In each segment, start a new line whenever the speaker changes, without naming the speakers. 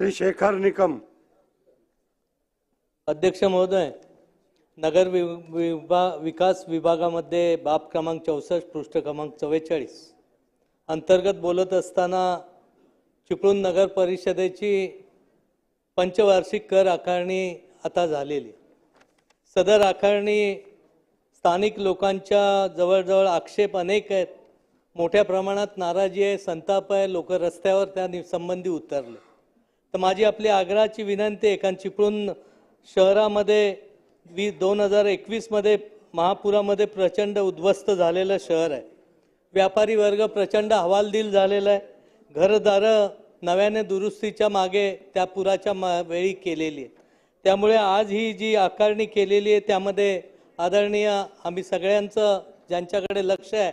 श्री शेखर निकम।
अध्यक्ष महोदय नगर वि- विभा विकास विभागामध्ये बाब क्रमांक चौसष्ट पृष्ठ क्रमांक चव्वेचाळीस. अंतर्गत बोलत असताना चिपळूण नगर परिषदेची पंचवार्षिक कर आकारणी आता झालेली. सदर आकारणी स्थानिक लोकांच्या जवळजवळ आक्षेप अनेक आहेत. मोठ्या प्रमाणात नाराजी आहे संताप आहे लोक रस्त्यावर त्या नि- संबंधी उतरले. तर माझी आपली आग्रहाची विनंती आहे कारण चिपळूण शहरामध्ये वी दोन हजार एकवीसमध्ये महापुरामध्ये प्रचंड उद्ध्वस्त झालेलं शहर आहे. व्यापारी वर्ग प्रचंड हवालदिल झालेला आहे. घरदारं नव्याने दुरुस्तीच्या मागे त्या पुराच्या मा वेळी केलेली आहे त्यामुळे आज ही जी आकारणी केलेली आहे त्यामध्ये आदरणीय आम्ही सगळ्यांचं ज्यांच्याकडे लक्ष आहे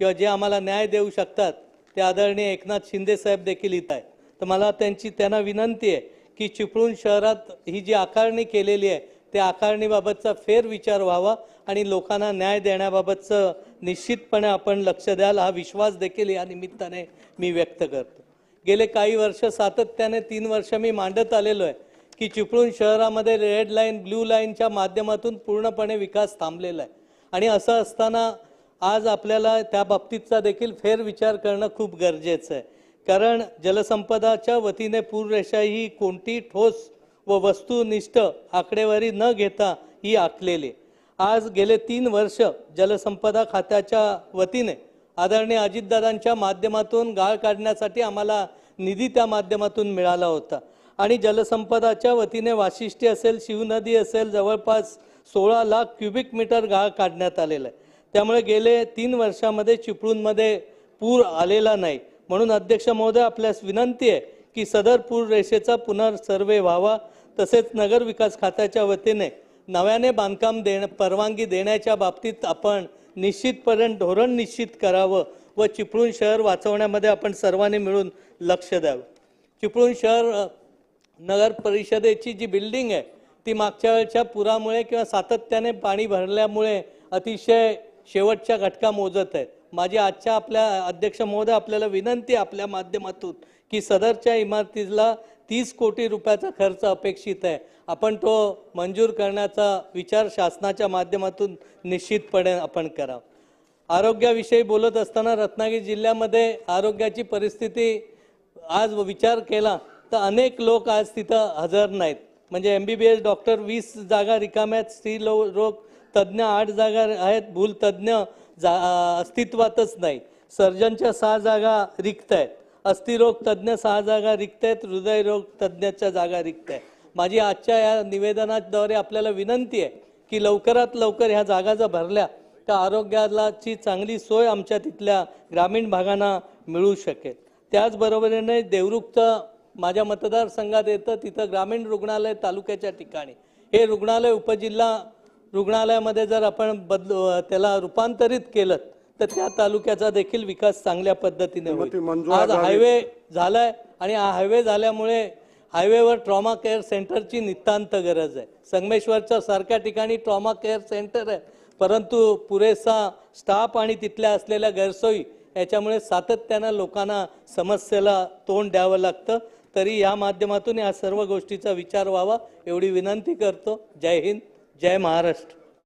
किंवा जे आम्हाला न्याय देऊ शकतात ते आदरणीय एकनाथ शिंदे साहेब देखील इथं आहे तर मला त्यांची त्यांना विनंती आहे की चिपळूण शहरात ही जी आकारणी केलेली आहे त्या आकारणीबाबतचा फेरविचार व्हावा आणि लोकांना न्याय देण्याबाबतचं निश्चितपणे आपण लक्ष द्याल हा विश्वास देखील या निमित्ताने मी व्यक्त करतो. गेले काही वर्ष सातत्याने तीन वर्ष मी मांडत आलेलो आहे की चिपळूण शहरामध्ये रेड लाईन ब्ल्यू लाईनच्या माध्यमातून पूर्णपणे विकास थांबलेला आहे. आणि असं असताना आज आपल्याला त्या बाबतीतचा देखील फेरविचार करणं खूप गरजेचं आहे. कारण जलसंपदाच्या वतीने पूररेषा ही कोणती ठोस व वस्तुनिष्ठ आकडेवारी न घेता ही आखलेली. आज गेले तीन वर्ष जलसंपदा खात्याच्या वतीने आदरणीय अजितदादांच्या माध्यमातून गाळ काढण्यासाठी आम्हाला निधी त्या माध्यमातून मिळाला होता. आणि जलसंपदाच्या वतीने वाशिष्ठी असेल शिवनदी असेल जवळपास सोळा लाख क्युबिक मीटर गाळ काढण्यात आलेला आहे. त्यामुळे गेले तीन वर्षामध्ये चिपळूणमध्ये पूर आलेला नाही. म्हणून अध्यक्ष महोदय आपल्यास विनंती आहे की सदर पूर रेषेचा पुनर्सर्वे व्हावा तसेच नगर विकास खात्याच्या वतीने नव्याने बांधकाम देण परवानगी देण्याच्या बाबतीत आपण निश्चितपर्यंत धोरण निश्चित करावं व चिपळूण शहर वाचवण्यामध्ये आपण सर्वांनी मिळून लक्ष द्यावं. चिपळूण शहर नगर परिषदेची जी बिल्डिंग आहे ती मागच्या वेळच्या पुरामुळे किंवा सातत्याने पाणी भरल्यामुळे अतिशय शेवटच्या घटका मोजत आहेत. माझी आजच्या आपल्या अध्यक्ष महोदय आपल्याला विनंती आपल्या माध्यमातून की सदरच्या इमारतीला तीस कोटी रुपयाचा खर्च अपेक्षित आहे. आपण तो मंजूर करण्याचा विचार शासनाच्या माध्यमातून निश्चितपणे आपण करा आरोग्याविषयी बोलत असताना रत्नागिरी जिल्ह्यामध्ये आरोग्याची परिस्थिती आज विचार केला तर अनेक लोक आज तिथं हजर नाहीत. म्हणजे M B B S doctor वीस जागा रिकाम्या आहेत स्त्री लो रोग तज्ज्ञ आठ जागा आहेत भूल तज्ज्ञ जा अस्तित्वातच नाही. सर्जनच्या सहा जागा रिक्त आहेत अस्थिरोग तज्ज्ञ सहा जागा रिक्त आहेत हृदयरोग तज्ज्ञाच्या जागा रिक्त आहेत माझी आजच्या या निवेदनाद्वारे आपल्याला विनंती आहे की लवकरात लवकर ह्या जागा जर भरल्या तर आरोग्यालाची चांगली सोय आमच्या तिथल्या ग्रामीण भागांना मिळू शकेल. त्याचबरोबरीने देवरुक्त माझ्या मतदारसंघात येतं तिथं ग्रामीण रुग्णालय तालुक्याच्या ठिकाणी. हे रुग्णालय उपजिल्हा रुग्णालयामध्ये जर आपण बदलू त्याला रूपांतरित केलं तर त्या तालुक्याचा देखील विकास चांगल्या पद्धतीने होईल. आज. हायवे झालाय आणि हा हायवे झाल्यामुळे हायवेवर ट्रॉमा केअर सेंटरची नितांत गरज आहे. संगमेश्वरच्या सारख्या ठिकाणी ट्रॉमा केअर सेंटर आहे. परंतु पुरेसा स्टाफ आणि तिथल्या असलेल्या गैरसोयी याच्यामुळे सातत्यानं लोकांना समस्येला तोंड द्यावं लागतं. तरी या माध्यमातून या सर्व गोष्टीचा विचार व्हावा एवढी विनंती करतो. जय हिंद. जय महाराष्ट्र.